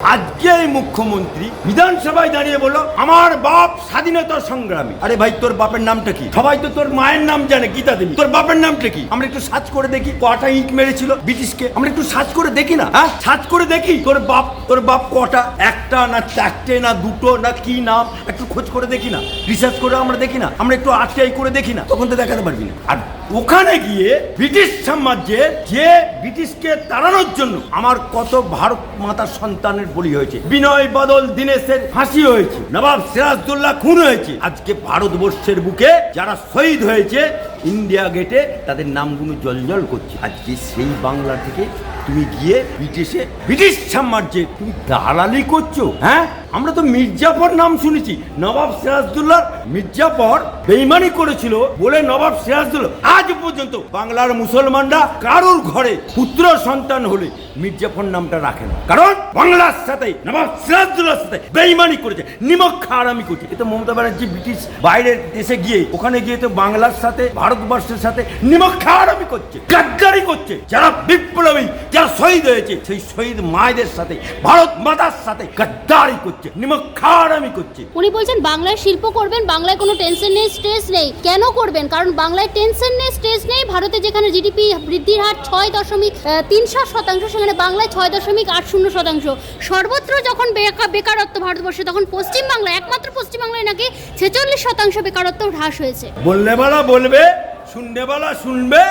আজকে মুখ্যমন্ত্রী বিধানসভায় দাঁড়িয়ে বলল আমার বাপ স্বাধীনতা সংগ্রামী। আরে ভাই তোর বাপের নামটা কি? সবাই তো তোর মায়ের নাম জানে গীতা দেবী। তোর বাপের নামটা কি? আমরা একটু সার্চ করে দেখি কটা ইট মেরেছিল ব্রিটিশকে। আমরা একটু সার্চ করে দেখি না? হ্যাঁ সার্চ করে দেখি। তোর বাপ তোর বাপ কটা? একটা না চারটে না দুটো না কি নাম? একটু খোঁজ করে দেখি না? রিসার্চ করে আমরা দেখি না? আমরা একটু আরটিআই করে দেখি না? তখন তো দেখাতে পারবি না। আর ওখানে গিয়ে ব্রিটিশ সাম্রাজ্যে যে ব্রিটিশকে তাড়ানোর জন্য আমার কত ভারত মাতার সন্তানের বলি হয়েছে। বিনয় বদল দীনেশের ফাঁসি হয়েছে। নবাব সিরাজদুল্লাহ খুন হয়েছে। আজকে ভারতবর্ষের বুকে যারা শহীদ হয়েছে, ইন্ডিয়া গেটে তাদের নামগুলো জলজল করছে। আজকে সেই বাংলা থেকে তুমি গিয়ে ব্রিটিশে, ব্রিটিশ সাম্রাজ্যে তুমি দালালি করছ হ্যাঁ? আমরা তো মির্জাফর নাম শুনেছি। নবাব সিরাজদুল্লাহ মির্জাফর বেইমানি করেছিল বলে নবাব সিরাজদুল্লাহ, আজ পর্যন্ত বাংলার মুসলমানরা কারোর ঘরে পুত্র সন্তান হলে মির্জাফর নামটা রাখে না। কারণ বাংলার সাথে, নবাব সিরাজদুল্লাহর সাথে বেইমানি করেছে, নিমক খারামি করছে। এটা মমতা ব্যানার্জি ব্রিটিশ বাইরের দেশে গিয়ে, ওখানে গিয়ে তো বাংলার সাথে, ভারতবর্ষের সাথে নিমক খারামি করছে, গাদ্দারি করছে। যারা বিপ্লবী যারা শহীদ হয়েছে সেই শহীদ মায়েদের সাথে ভারত মাতার সাথে গাদ্দারি করছে নিমক খারামি করছে। উনি বলছেন বাংলায় শিল্প করবেন বাংলায় কোনো টেনশন নেই স্ট্রেস নেই। কেন করবেন? কারণ বাংলায় টেনশন নেই স্ট্রেস নেই ভারতে যেখানে জিডিপি বৃদ্ধির হার ছয় দশমিক তিন সাত শতাংশ সেখানে বাংলায় ছয় দশমিক আট শূন্য শতাংশ। সর্বত্র যখন বেকা- বেকারত্ব ভারতবর্ষে তখন পশ্চিমবাংলায় একমাত্র পশ্চিমবাংলায় নাকি ছেচল্লিশ শতাংশ বেকারত্ব হ্রাস হয়েছে। বললেওয়ালা বলবে শুননেওয়ালা শুনবে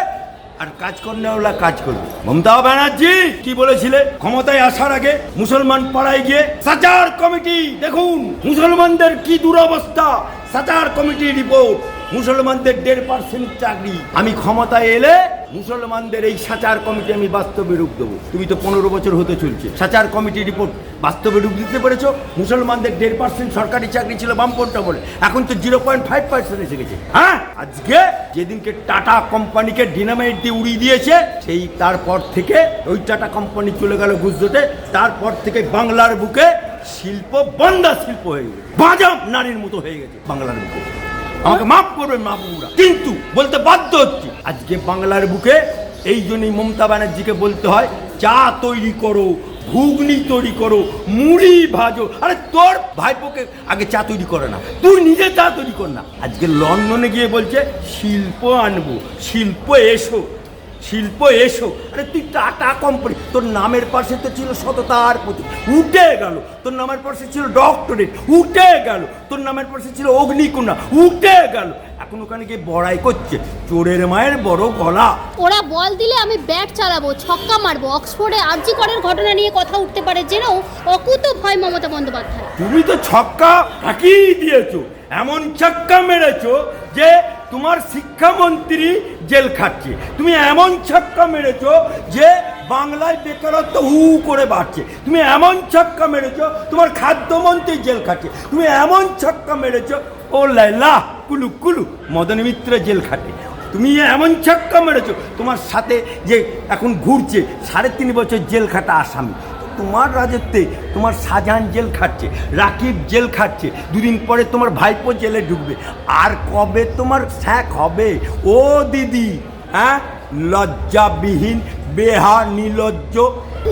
আর কাজ করলে ওরা কাজ করবে। মমতা ব্যানার্জি কি বলেছিলে? ক্ষমতায় আসার আগে মুসলমান পাড়ায় গিয়ে সাচার কমিটি দেখুন। মুসলমানদের কি দুরবস্থা? Sachar committee report. মুসলমানদের দেড় পার্সেন্ট চাকরি। আমি ক্ষমতায় এলে মুসলমানদের এই সাচার কমিটি আমি বাস্তবে রূপ দেবো। তুমি তো পনেরো বছর হতে চলছে। সাচার কমিটি রিপোর্ট বাস্তবে রূপ দিতে পেরেছ। মুসলমানদের দেড় পার্সেন্ট সরকারি চাকরি ছিল বামপন্থা বলে। এখন তো জিরো পয়েন্ট ফাইভ পার্সেন্ট এসে গেছে। হ্যাঁ? আজকে যেদিনকে টাটা কোম্পানিকে ডিনামাইট দিয়ে উড়িয়ে দিয়েছে, সেই তারপর থেকে ওই টাটা কোম্পানি চলে গেল গুজরাটে। তারপর থেকে বাংলার বুকে শিল্প, বন্দা শিল্প হয়ে গেছে। বাজাম নারীর মতো হয়ে গেছে বাংলার বুকে। আমাকে মাফ করবেন, মা কিন্তু বলতে বাধ্য হচ্ছি, আজকে বাংলার বুকে এই জন্যই মমতা ব্যানার্জিকে বলতে হয়, চা তৈরি করো, ঘুগনি তৈরি করো, মুড়ি ভাজো। আরে তোর ভাইপোকে আগে চা তৈরি করে না, তুই নিজে চা তৈরি কর না। আজকে লন্ডনে গিয়ে বলছে, শিল্প আনব, শিল্প এসো। শিল্প এসো। আরে তুই টাটা কোম্পানি। তোর নামের পাশে তো ছিল সততার প্রতি উঠে গেল। তোর নামের পাশে ছিল ডক্টরেট। উঠে গেল। তোর নামের পাশে ছিল অগ্নিকুণা। উঠে গেল। এখন ওখানে গিয়ে বড়াই করছে। চোরের মায়ের বড় গলা। ওরা বল দিলে আমি ব্যাট চালাবো ছক্কা মারবো। অক্সফোর্ডে আর্জি করার ঘটনা নিয়ে কথা উঠতে পারে জেনেও অকুত ভয় মমতা বন্দ্যোপাধ্যায়। তুমি তো ছক্কা ফাঁকিয়ে দিয়েছ। এমন ছক্কা মেরেছো যে তোমার শিক্ষামন্ত্রী জেল খাটছে তুমি এমন ছক্কা মেরেছ যে বাংলায় বেকারত্ব হু করে বাড়ছে। তুমি এমন ছক্কা মেরেছো, তোমার খাদ্যমন্ত্রী জেল খাটছে তুমি এমন ছক্কা মেরেছো, ও লাইলা, কুলু কুলু, মদন মিত্র জেল খাটে তুমি এমন ছক্কা মেরেছো, তোমার সাথে যে এখন ঘুরছে, সাড়ে তিন বছর জেল খাটা আসামি। তোমার রাজত্বে তোমার শাহজাহান জেল খাটছে রাকিব জেল খাটছে দুদিন পরে তোমার ভাইপো জেলে ঢুকবে। আর কবে তোমার স্যাক হবে? ও দিদি হ্যাঁ? লজ্জাবিহীন বেহা নিলজ্জ।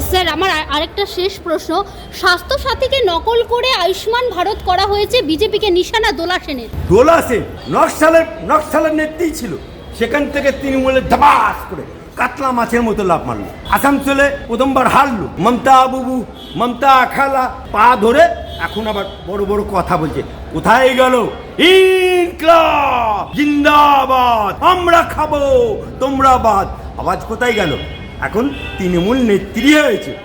স্যার আমার আরেকটা শেষ প্রশ্ন। স্বাস্থ্য সাথীকে নকল করে আয়ুষ্মান ভারত করা হয়েছে বিজেপিকে নিশানা দোলা সেনের। দোলা সেন নকশালের নকশালের নেত্রী ছিল। সেখান থেকে তৃণমূলের ধবাস করে কাতলা মাছের মতো লাভ মারলো। আসানসোলে প্রথমবার হারলো। মমতা বুবু, মমতা খালা পা ধরে এখন আবার বড় বড় কথা বলছে। কোথায় গেল? ইনকলাব! জিন্দাবাদ! আমরা খাব, তোমরা বাদ। আওয়াজ কোথায় গেল? এখন তৃণমূল নেত্রী হয়েছে।